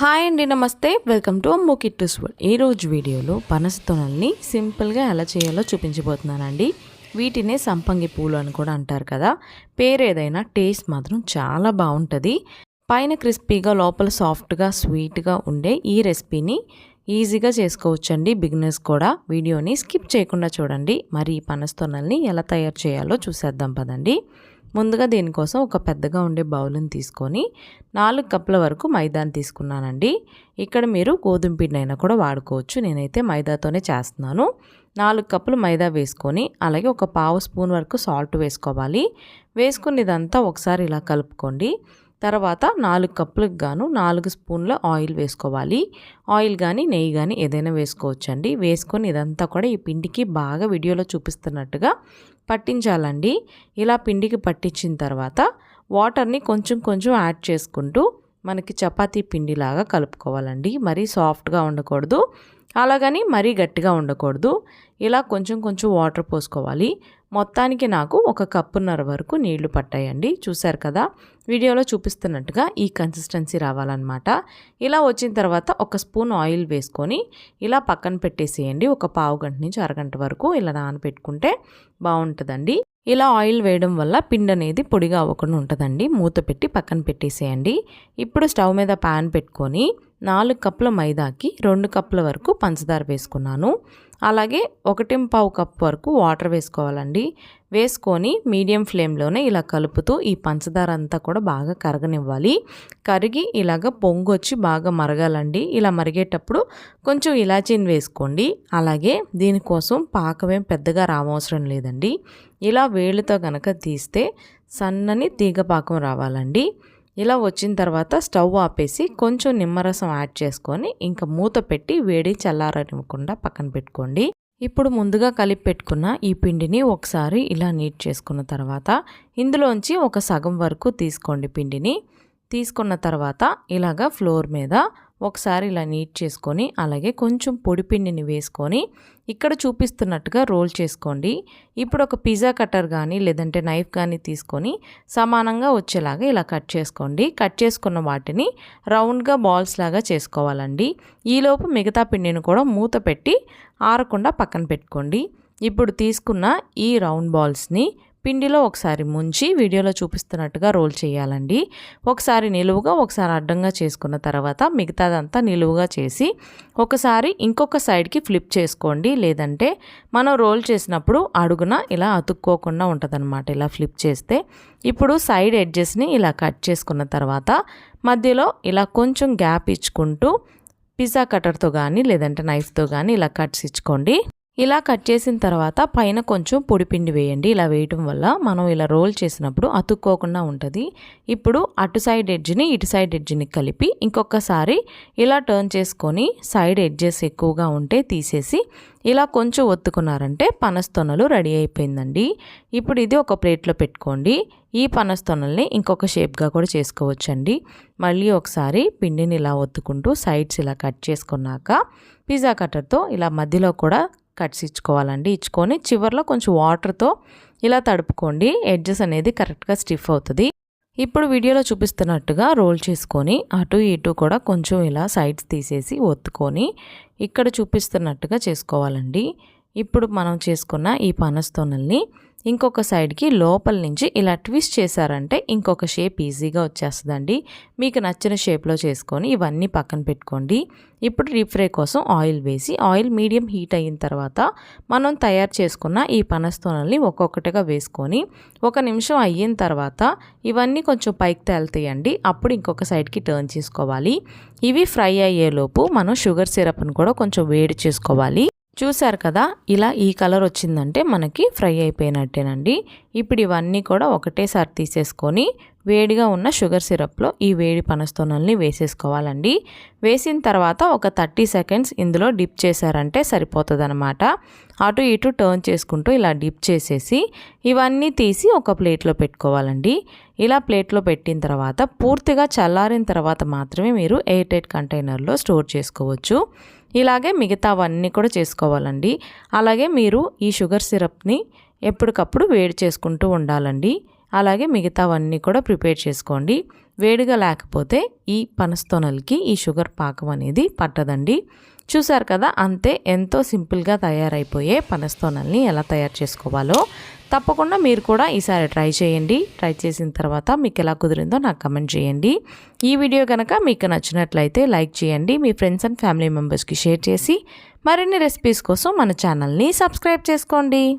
Hi అండి నమస్తే. Welcome to అమ్మో కిట్టూస్ వరల్డ్ ఈ రోజు వీడియోలో పనస తొనల్ని సింపుల్గా ఎలా చేయాలో చూపించబోతున్నానండి. వీటినే సంపంగి పూలు అని కూడా అంటారు కదా. పేరు ఏదైనా టేస్ట్ మాత్రం చాలా బాగుంటుంది. పైన క్రిస్పీగా లోపల సాఫ్ట్గా స్వీట్గా ఉండే ఈ రెసిపీని ఈజీగా చేసుకోవచ్చండి. బిగినర్స్ కూడా వీడియోని స్కిప్ చేయకుండా చూడండి. మరి ఈ పనస తొనల్ని ఎలా తయారు చేయాలో చూసేద్దాం పదండి. ముందుగా దీనికోసం ఒక పెద్దగా ఉండే బౌల్ని తీసుకొని నాలుగు కప్పుల వరకు మైదాని తీసుకున్నానండి. ఇక్కడ మీరు గోధుమ పిండి అయినా కూడా వాడుకోవచ్చు. నేనైతే మైదాతోనే చేస్తున్నాను. నాలుగు కప్పులు మైదా వేసుకొని అలాగే ఒక పావు స్పూన్ వరకు సాల్ట్ వేసుకోవాలి. వేసుకుని ఇదంతా ఒకసారి ఇలా కలుపుకోండి. తర్వాత నాలుగు కప్పులకు గాను నాలుగు స్పూన్ల ఆయిల్ వేసుకోవాలి. ఆయిల్ కానీ నెయ్యి కానీ ఏదైనా వేసుకోవచ్చండి. వేసుకొని ఇదంతా కూడా ఈ పిండికి బాగా వీడియోలో చూపిస్తున్నట్టుగా పట్టించాలండి. ఇలా పిండికి పట్టించిన తర్వాత వాటర్ని కొంచెం కొంచెం యాడ్ చేసుకుంటూ మనకి చపాతీ పిండిలాగా కలుపుకోవాలండి. మరీ సాఫ్ట్గా ఉండకూడదు. అలాగని మరీ గట్టిగా ఉండకూడదు. ఇలా కొంచెం కొంచెం వాటర్ పోసుకోవాలి. మొత్తానికి నాకు ఒక కప్పున్నర వరకు నీళ్ళు పట్టాయండి. చూశారు కదా? వీడియోలో చూపిస్తున్నట్టుగా ఈ కన్సిస్టెన్సీ రావాలన్నమాట. ఇలా వచ్చిన తర్వాత ఒక స్పూన్ ఆయిల్ వేసుకొని ఇలా పక్కన పెట్టేసేయండి. ఒక పావు గంట నుంచి అరగంట వరకు ఇలా నానబెట్టుకుంటే బాగుంటుందండి. ఇలా ఆయిల్ వేయడం వల్ల పిండి అనేది పొడిగా అవ్వకుండా ఉంటుందండి. మూత పెట్టి పక్కన పెట్టేసేయండి. ఇప్పుడు స్టవ్ మీద ప్యాన్ పెట్టుకొని నాలుగు కప్పుల మైదాకి రెండు కప్పుల వరకు పంచదార వేసుకున్నాను. అలాగే ఒకటిం పావు కప్ వరకు వాటర్ వేసుకోవాలండి. వేసుకొని మీడియం ఫ్లేమ్లోనే ఇలా కలుపుతూ ఈ పంచదార అంతా కూడా బాగా కరగనివ్వాలి. కరిగి ఇలాగ పొంగొచ్చి బాగా మరగాలండి. ఇలా మరిగేటప్పుడు కొంచెం ఇలాచీని వేసుకోండి. అలాగే దీనికోసం పాకమేం పెద్దగా రావవసరం లేదండి. ఇలా వేళ్ళతో కనుక తీస్తే సన్నని తీగ పాకం రావాలండి. ఇలా వచ్చిన తర్వాత స్టవ్ ఆపేసి కొంచెం నిమ్మరసం యాడ్ చేసుకొని ఇంకా మూత పెట్టి వేడి చల్లారనివ్వకుండా పక్కన పెట్టుకోండి. ఇప్పుడు ముందుగా కలిపి పెట్టుకున్న ఈ పిండిని ఒకసారి ఇలా నీట్ చేసుకున్న తర్వాత ఇందులోంచి ఒక సగం వరకు తీసుకోండి పిండిని. తీసుకున్న తర్వాత ఇలాగా ఫ్లోర్ మీద ఒకసారి ఇలా నీట్ చేసుకొని అలాగే కొంచెం పొడి పిండిని వేసుకొని ఇక్కడ చూపిస్తున్నట్టుగా రోల్ చేసుకోండి. ఇప్పుడు ఒక పిజ్జా కట్టర్ కానీ లేదంటే నైఫ్ కానీ తీసుకొని సమానంగా వచ్చేలాగా ఇలా కట్ చేసుకోండి. కట్ చేసుకున్న వాటిని రౌండ్గా బాల్స్ లాగా చేసుకోవాలండి. ఈలోపు మిగతా పిండిని కూడా మూత పెట్టి ఆరకుండా పక్కన పెట్టుకోండి. ఇప్పుడు తీసుకున్న ఈ రౌండ్ బాల్స్ని పిండిలో ఒకసారి ముంచి వీడియోలో చూపిస్తున్నట్టుగా రోల్ చేయాలండి. ఒకసారి నిలువుగా ఒకసారి అడ్డంగా చేసుకున్న తర్వాత మిగతాదంతా నిలువుగా చేసి ఒకసారి ఇంకొక సైడ్కి ఫ్లిప్ చేసుకోండి. లేదంటే మనం రోల్ చేసినప్పుడు అడుగున ఇలా అతుక్కోకుండా ఉంటుందన్నమాట ఇలా ఫ్లిప్ చేస్తే. ఇప్పుడు సైడ్ ఎడ్జెస్ని ఇలా కట్ చేసుకున్న తర్వాత మధ్యలో ఇలా కొంచెం గ్యాప్ ఇచ్చుకుంటూ పిజ్జా కటర్తో కానీ లేదంటే నైఫ్తో కానీ ఇలా కట్స్ ఇచ్చుకోండి. ఇలా కట్ చేసిన తర్వాత పైన కొంచెం పొడిపిండి వేయండి. ఇలా వేయటం వల్ల మనం ఇలా రోల్ చేసినప్పుడు అతుక్కోకుండా ఉంటుంది. ఇప్పుడు అటు సైడ్ ఎడ్జ్ని ఇటు సైడ్ ఎడ్జ్ని కలిపి ఇంకొకసారి ఇలా టర్న్ చేసుకొని సైడ్ ఎడ్జెస్ ఎక్కువగా ఉంటే తీసేసి ఇలా కొంచెం ఒత్తుకున్నారంటే పనస్తొనలు రెడీ అయిపోయిందండి. ఇప్పుడు ఇది ఒక ప్లేట్లో పెట్టుకోండి. ఈ పనస్తొనల్ని ఇంకొక షేప్గా కూడా చేసుకోవచ్చండి. మళ్ళీ ఒకసారి పిండిని ఇలా ఒత్తుకుంటూ సైడ్స్ ఇలా కట్ చేసుకున్నాక పిజ్జా కట్టర్తో ఇలా మధ్యలో కూడా కట్స్ ఇచ్చుకోవాలండి. ఇచ్చుకొని చివరిలో కొంచెం వాటర్తో ఇలా తడుపుకోండి. ఎడ్జెస్ అనేది కరెక్ట్గా స్టిఫ్ అవుతుంది. ఇప్పుడు వీడియోలో చూపిస్తున్నట్టుగా రోల్ చేసుకొని అటు ఇటు కూడా కొంచెం ఇలా సైడ్స్ తీసేసి ఒత్తుకొని ఇక్కడ చూపిస్తున్నట్టుగా చేసుకోవాలండి. ఇప్పుడు మనం చేసుకున్న ఈ పనస్తోనల్ని ఇంకొక సైడ్కి లోపల నుంచి ఇలా ట్విస్ట్ చేశారంటే ఇంకొక షేప్ ఈజీగా వచ్చేస్తుందండి. మీకు నచ్చిన షేప్లో చేసుకొని ఇవన్నీ పక్కన పెట్టుకోండి. ఇప్పుడు డీప్ ఫ్రై కోసం ఆయిల్ వేసి ఆయిల్ మీడియం హీట్ అయిన తర్వాత మనం తయారు చేసుకున్న ఈ పనస్తోనల్ని ఒక్కొక్కటిగా వేసుకొని ఒక నిమిషం అయిన తర్వాత ఇవన్నీ కొంచెం పైకి తేలుతాయండి. అప్పుడు ఇంకొక సైడ్కి టర్న్ చేసుకోవాలి. ఇవి ఫ్రై అయ్యేలోపు మనం షుగర్ సిరప్ను కూడా కొంచెం వేడి చేసుకోవాలి. చూశారు కదా ఇలా ఈ కలర్ వచ్చిందంటే మనకి ఫ్రై అయిపోయినట్టేనండి. ఇప్పుడు ఇవన్నీ కూడా ఒకటేసారి తీసేసుకొని వేడిగా ఉన్న షుగర్ సిరప్లో ఈ వేడి పనస్తోనల్ని వేసేసుకోవాలండి. వేసిన తర్వాత ఒక థర్టీ సెకండ్స్ ఇందులో డిప్ చేశారంటే సరిపోతుంది అనమాట అటు ఇటు టర్న్ చేసుకుంటూ ఇలా డిప్ చేసేసి ఇవన్నీ తీసి ఒక ప్లేట్లో పెట్టుకోవాలండి. ఇలా ప్లేట్లో పెట్టిన తర్వాత పూర్తిగా చల్లారిన తర్వాత మాత్రమే మీరు ఎయిర్ టైట్ కంటైనర్లో స్టోర్ చేసుకోవచ్చు. ఇలాగే మిగతావన్నీ కూడా చేసుకోవాలండి. అలాగే మీరు ఈ షుగర్ సిరప్ని ఎప్పటికప్పుడు వేడి చేసుకుంటూ ఉండాలండి. అలాగే మిగతావన్నీ కూడా ప్రిపేర్ చేసుకోండి. వేడిగా లేకపోతే ఈ పనస్తోనలకి ఈ షుగర్ పాకం అనేది పట్టదండి. చూసారు కదా అంతే ఎంతో సింపుల్గా తయారైపోయే పనస్తోనల్ని ఎలా తయారు చేసుకోవాలో. తప్పకుండా మీరు కూడా ఈసారి ట్రై చేయండి. ట్రై చేసిన తర్వాత మీకు ఎలా కుదిరిందో నాకు కమెంట్ చేయండి. ఈ వీడియో కనుక మీకు నచ్చినట్లయితే లైక్ చేయండి. మీ ఫ్రెండ్స్ అండ్ ఫ్యామిలీ మెంబర్స్కి షేర్ చేసి మరిన్ని రెసిపీస్ కోసం మన ఛానల్ని సబ్స్క్రైబ్ చేసుకోండి.